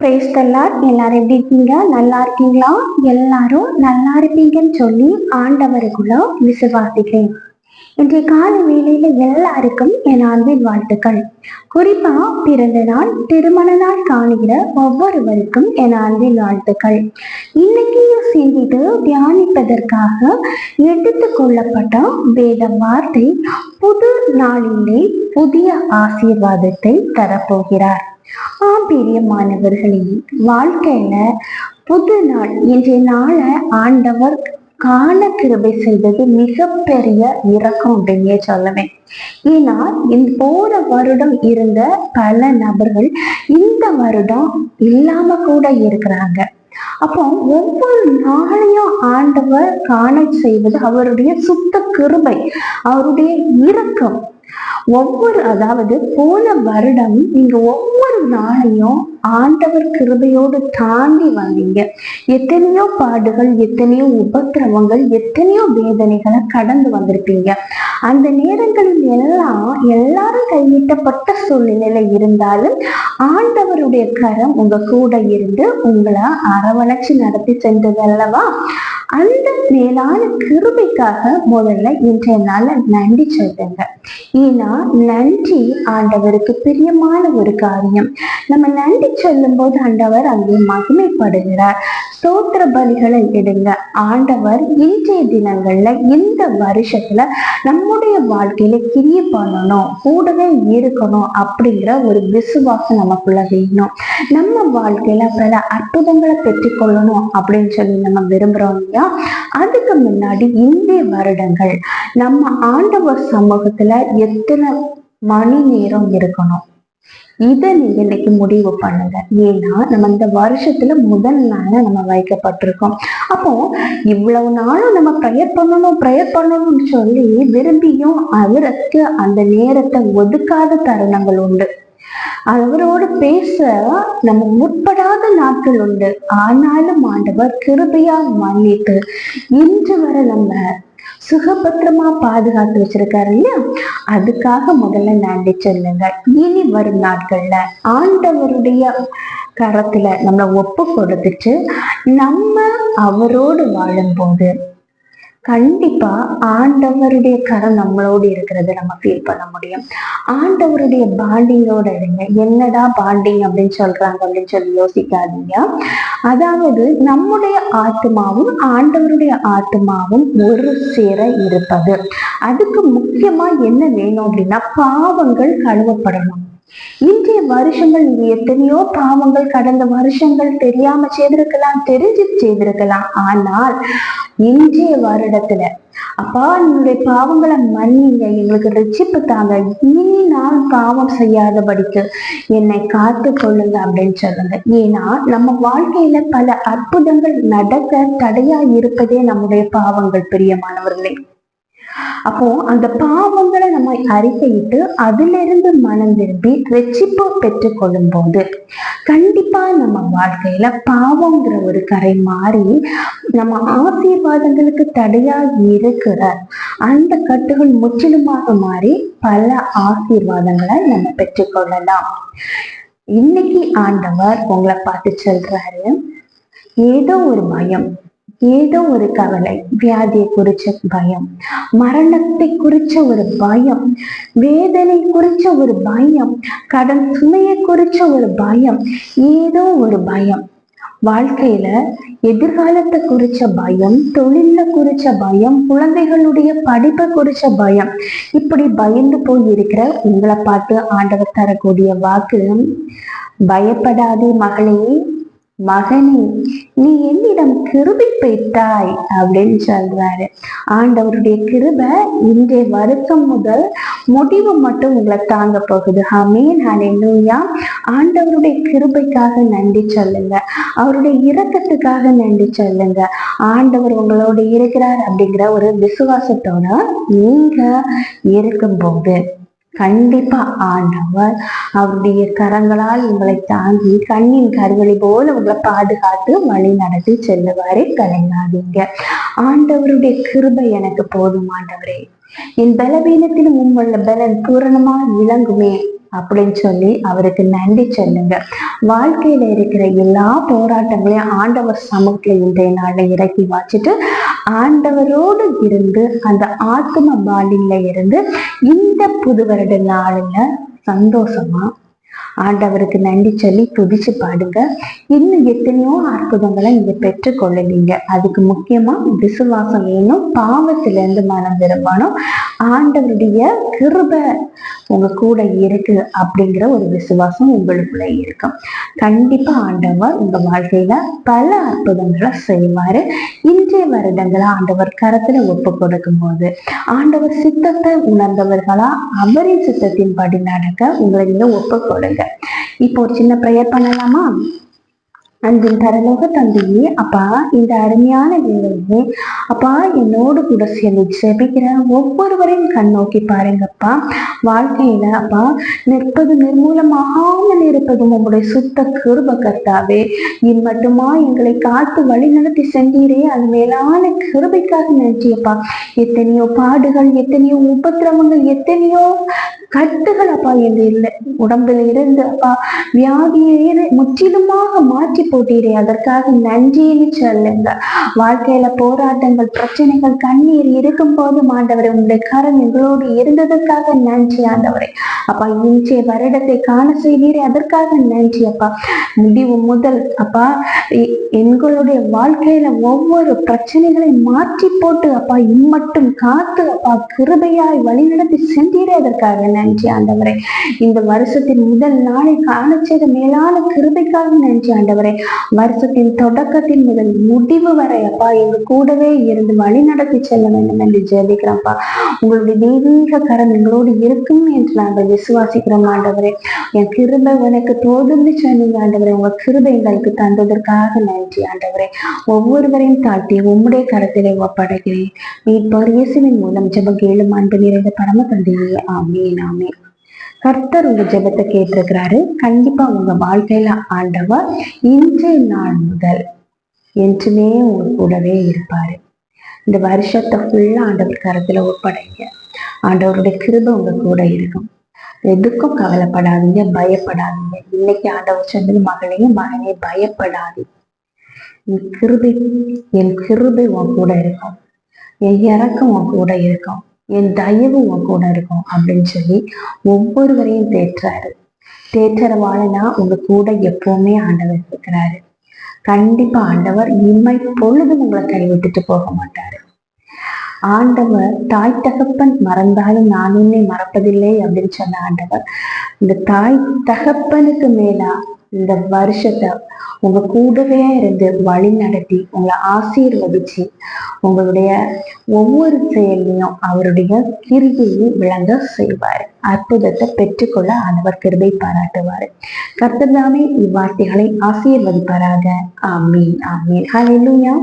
பிரேஸ்தல்லார் எல்லாரும் எப்படி இருக்கீங்க? நல்லா இருக்கீங்களா? எல்லாரும் நல்லா இருப்பீங்கன்னு சொல்லி ஆண்டவருக்குள்ள விசுவாசிக்கிறேன். இன்றைய கால வேளையில எல்லாருக்கும் என் அன்பின் வாழ்த்துக்கள். குறிப்பா பிறந்த நாள் திருமண நாள் காணுகிற ஒவ்வொருவருக்கும் என் அன்பின் வாழ்த்துக்கள். இன்னைக்கு சிந்தித்து தியானிப்பதற்காக எடுத்து கொள்ளப்பட்ட வேத வார்த்தை புது நாளிலே புதிய ஆசீர்வாதத்தை தரப்போகிறார். ஆம் பிரியமானவர்களே வாழ்க்கையில புது நாள். இன்றைய நாளை ஆண்டவர் காண கிருபை செய்தது மிகப்பெரிய இறக்கம் அப்படின்னே சொல்லுவேன் ஏன்னா இந்த போன வருடம் இருந்த பல நபர்கள் இந்த வருடம் இல்லாம கூட இருக்கிறாங்க. அப்போ ஒவ்வொரு நாளையும் ஆண்டவர் காண செய்வது அவருடைய சுத்த கிருபை அவருடைய இறக்கம் ஒவ்வொரு அதாவது போன வருடம் நீங்க ஒவ்வொரு நாளையும் ஆண்டவர் கிருபையோடு தாண்டி வந்தீங்க. எத்தனையோ பாடுகள் எத்தனையோ உபத்திரவங்கள் எத்தனையோ வேதனைகளை கடந்து வந்திருப்பீங்க. அந்த நேரங்களில் எல்லாம் எல்லாரும் கைவிட்டப்பட்ட சூழ்நிலையில இருந்தாலும் ஆண்டவருடைய கரம் உங்க கூட இருந்து உங்களை அரவணைச்சு நடத்தி சென்றது அல்லவா அந்த மேலான கிருபைக்காக முதல்ல இன்றைய நாள நன்றி சொல்லுங்க. ஏன்னா நன்றி ஆண்டவருக்கு பிரியமான ஒரு காரியம். நம்ம நன்றி சொல்லும் போது ஆண்டவர் அங்கே மகிமைப்படுகிறார். ஸ்தோத்திர பலிகளை எடுங்க. ஆண்டவர் இன்றைய தினங்கள்ல இந்த வருஷத்துல நம்முடைய வாழ்க்கையில கிரிய பண்ணணும் கூடவே இருக்கணும் அப்படிங்கிற ஒரு விசுவாசம் நமக்குள்ள வேணும். நம்ம வாழ்க்கையில பல அற்புதங்களை பெற்றுக்கொள்ளணும் அப்படின்னு சொல்லி நம்ம விரும்புறோம் இல்லையா? அதுக்கு முன்னாடி இந்திய வருடங்கள் நம்ம ஆண்டவர் சமூகத்துல எத்தனை மணி நேரம் இருக்கணும்? இதை நீங்க இன்னைக்கு முடிவு பண்ணுங்க. ஏன்னா நம்ம இந்த வருஷத்துல முதல் நாள நம்ம வைக்கப்பட்டிருக்கோம். அப்போ இவ்வளவு நாளும் நம்ம ப்ரேயர் பண்ணணும் ப்ரேயர் பண்ணணும்னு சொல்லி விரும்பியும் அவருக்கு அந்த நேரத்தை ஒதுக்காத தருணங்கள் உண்டு. அவரோடு பேச நம்ம முற்படாத நாட்கள் உண்டு. ஆனாலும் ஆண்டவர் கிருபையா மன்னித்து இன்று வரை நம்ம சுகபத்திரமா பாதுகாத்து வச்சிருக்காரு இல்லையா? அதுக்காக முதல்ல நன்றி சொல்லுங்க. இனி வரும் நாட்கள்ல ஆண்டவருடைய கரத்துல நம்மளை ஒப்பு கொடுத்துட்டு நம்ம அவரோடு வாழும்போது கண்டிப்பா ஆண்டவருடைய கரம் நம்மளோடு இருக்கிறத நம்ம ஃபீல் பண்ண முடியும். ஆண்டவருடைய பாண்டிங்கோட இருங்க. என்னடா பாண்டிங் அப்படின்னு சொல்றாங்க அப்படின்னு சொல்லி யோசிக்காதீங்க. அதாவது நம்முடைய ஆத்மாவும் ஆண்டவருடைய ஆத்மாவும் ஒரு சேர இருப்பது. அதுக்கு முக்கியமா என்ன வேணும் அப்படின்னா பாவங்கள் கழுவப்படணும். இன்றைய வருஷங்கள் நீங்க எத்தனையோ பாவங்கள் கடந்த வருஷங்கள் தெரியாம செய்திருக்கலாம் தெரிஞ்சு செய்திருக்கலாம். ஆனால் இன்றைய வருடத்துல அப்பா என்னுடைய பாவங்களை மன்னிங்க. எங்களுக்கு ரட்சிப்பு தாங்க இனி நான் பாவம் செய்யாதபடிக்கு என்னை காத்து கொள்ளுங்க அப்படின்னு சொல்லுங்க. ஏன்னா நம்ம வாழ்க்கையில பல அற்புதங்கள் நடக்க தடையா இருப்பதே நம்முடைய பாவங்கள் பிரியமானவர்களே. அப்போ அந்த பாவங்களை நம்ம அறிக்கையிட்டு அதிலிருந்து மனம் திரும்பி ரட்சிப்பு பெற்றுக் கொள்ளும் போது கண்டிப்பா நம்ம வாழ்க்கையில பாவங்கிற ஒரு கரை மாறி நம்ம ஆசீர்வாதங்களுக்கு தடையா இருக்கிற அந்த கட்டுகள் முற்றிலுமாக மாறி பல ஆசீர்வாதங்களை நம்ம பெற்றுக்கொள்ளலாம். இன்னைக்கு ஆண்டவர் உங்களை பார்த்து சொல்றாரு ஏதோ ஒரு பயம் ஏதோ ஒரு கவலை வியாதியை குறிச்ச பயம் மரணத்தை குறிச்ச ஒரு பயம் வேதனை குறிச்ச ஒரு பயம் கடன் சுமையை குறிச்ச ஒரு பயம் ஏதோ ஒரு பயம். வாழ்க்கையில எதிர்காலத்தை குறிச்ச பயம் தொழில குறிச்ச பயம் குழந்தைகளுடைய படிப்பை குறிச்ச பயம் இப்படி பயந்து போய் இருக்கிற உங்களை பார்த்து ஆண்டவர் தரக்கூடிய வாக்கு பயப்படாதே மகளே மகனே நீ என்னிடம் கிருபை பெற்றாய் அப்படின்னு சொல்றாரு. ஆண்டவருடைய கிருபை இன்றைய வருத்தம் முதல் முடிவு மட்டும் உங்களை தாங்க போகுது. ஹமீன் ஹalleluya ஆண்டவருடைய கிருபைக்காக நன்றி சொல்லுங்க. அவருடைய இரக்கத்துக்காக நன்றி சொல்லுங்க. ஆண்டவர் உங்களோட இருக்கிறார் அப்படிங்கிற ஒரு விசுவாசத்தோட நீங்க இருக்கும்போது. கண்டிப்பா ஆண்டவர் அவருடைய கரங்களால் உங்களை தாங்கி கண்ணின் கருவழி போல உங்களை பாதுகாத்து வழி நடத்தி செல்லுவாரே கலைஞாதீங்க. ஆண்டவருடைய கிருபை எனக்கு போதும் ஆண்டவரே. என் பலவீனத்திலும் உங்களுள்ள பலன் பூரணமா விளங்குமே அப்படின்னு சொல்லி அவருக்கு நன்றி சொல்லுங்க. வாழ்க்கையில இருக்கிற எல்லா போராட்டங்களையும் ஆண்டவர் சமூகத்துல இன்றைய நாளில் இறக்கி வச்சுட்டு ஆண்டவரோடு இருந்து அந்த ஆத்ம பாலில இருந்து இந்த புது வருட நாளில் சந்தோஷமா ஆண்டவருக்கு நன்றி சொல்லி துதிச்சு பாடுங்க. இன்னும் எத்தனையோ அற்புதங்களை நீங்க பெற்றுக்கொள்ளுவீங்க அதுக்கு முக்கியமா விசுவாசம் வேணும் பாவத்திலிருந்து மனம் திரும்பணும் ஆண்டவருடைய கிருப உங்க கூட இருக்கு அப்படிங்கிற ஒரு விசுவாசம் உங்களுக்குள்ள இருக்கும். கண்டிப்பா ஆண்டவர் உங்க வாழ்க்கையில பல அற்புதங்களை செய்வாரு. இன்றைய வருடங்களை ஆண்டவர் கரத்துல ஒப்பு கொடுக்கும் போது ஆண்டவர் சித்தத்தை உணர்ந்தவர்களா அவரின் சித்தத்தின் படி நடக்க உங்களை நீங்க ஒப்பு கொடுங்க. இப்போ ஒரு சின்ன ப்ரேயர் பண்ணலாமா? அன்பின் பரலோக தந்தையே அப்பா இந்த அருமையான வேலையே அப்பா என்னோடு கூட சேர்ந்து ஜெபிக்கிற ஒவ்வொருவரையும் கண் நோக்கி பாருங்கப்பா. வாழ்க்கையில அப்பா நிற்பது நிர்மூலமாகாமல் இருப்பதும் உங்களுடைய சுத்த கிருப கர்த்தாவே. இன் மட்டுமா எங்களை காத்து வழி நடத்தி சென்றீரே அது மேலான கிருபைக்காக நினைச்சியப்பா எத்தனையோ பாடுகள் எத்தனையோ உபத்திரவங்கள் எத்தனையோ கட்டுகள் அப்பா என்று இல்லை உடம்புல இருந்து அப்பா வியாதியை முற்றிலுமாக மாற்றி போட்டீரே அதற்காக நன்றின்னு சொல்லுங்க வாழ்க்கையில போராட்டங்கள் பிரச்சனைகள் கண்ணீர் இருக்கும் போது ஆண்டவரை உங்களுடைய கரம் எங்களோடு இருந்ததற்காக நன்றி ஆண்டவரை. அப்பா இன்றைய வருடத்தை காண செய்வீரே அதற்காக நன்றி அப்பா. முடிவு முதல். அப்பா எங்களுடைய வாழ்க்கையில ஒவ்வொரு பிரச்சனைகளை மாற்றி போட்டு அப்பா இம்மட்டும் காத்து அப்பா கிருபையாய் வழிநடத்தி சென்றீரே அதற்காக. நன்றி ஆண்டவரே. இந்த வருஷத்தின் முதல் நாளை காண மேலான கிருபைக்காக நன்றி ஆண்டவரே. வருஷத்தின் தொடக்கத்தின் முதல் முடிவு வரை அப்பா எங்க கூடவே இருந்து வழி நடத்தி செல்ல வேண்டும் என்று ஜெபிக்கிறோம்ப்பா உங்களுடைய தெய்வீக கரம் எங்களோடு இருக்கும் என்று நாங்கள் விசுவாசிக்கிறோம் ஆண்டவரே. என் கிருபை உனக்கு தோதுந்து சொன்னீங்க ஆண்டவரே. உங்க கிருபை எங்களுக்கு தந்ததற்காக நன்றி. ஆண்டவரே ஒவ்வொருவரையும் தாழ்த்தி உம்முடைய கரத்திலே ஒப்படைக்கிறேன் மீட்பர் இயேசுவின் மூலம் ஜப கேளும் அன்பு நிறைந்த பரம தந்தையே ஆமீன் ஆமீன். கர்த்தர் உங்க ஜெபத்தை கேட்டிருக்கிறாரு. கண்டிப்பா உங்க வாழ்க்கையில ஆண்டவர் இன்றைய நாள் முதல் என்றுமே உங்க கூடவே இருப்பாரு. இந்த வருஷத்தை ஃபுல்லா ஆண்டவர் கரத்துல ஒப்படைங்க. ஆண்டவருடைய கிருபை உங்க கூட இருக்கும். எதுக்கும் கவலைப்படாதீங்க பயப்படாதீங்க. இன்னைக்கு ஆண்டவர் சொன்னது மகளையும் மகனே பயப்படாதே. என் கிருபை என் கிருபை உன் கூட இருக்கும். என் இறக்கம் உன் கூட இருக்கும். என் தயவு உன் கூட இருக்கும் அப்படின்னு சொல்லி ஒவ்வொருவரையும் தேற்றாரு தேற்றரவாளனா உங்க கூட எப்பவுமே ஆண்டவர் இருக்கிறாரு கண்டிப்பா ஆண்டவர் இம்மை பொழுதும் உங்களை கைவிட்டுட்டு போக மாட்டாரு. ஆண்டவர் தாய் தகப்பன் மறந்தாலும் நான் உன்னை மறப்பதில்லை அப்படின்னு சொன்ன ஆண்டவர். இந்த தாய் தகப்பனுக்கு மேலா இந்த வருஷத்தை உங்க கூடவே இருந்து வழி நடத்தி உங்களை ஆசீர்வதிச்சு உங்களுடைய ஒவ்வொரு செயலையும் அவருடைய கிருதியை விளங்க செய்வார். அற்புதத்தை பெற்றுக்கொள்ள ஆண்டவர் கிருபை பாராட்டுவார். கர்த்தர்தாமே இவ்வார்த்தைகளை ஆசீர்வதிப்பாராக. ஆமீன் ஆமீன். ஹலெலுயா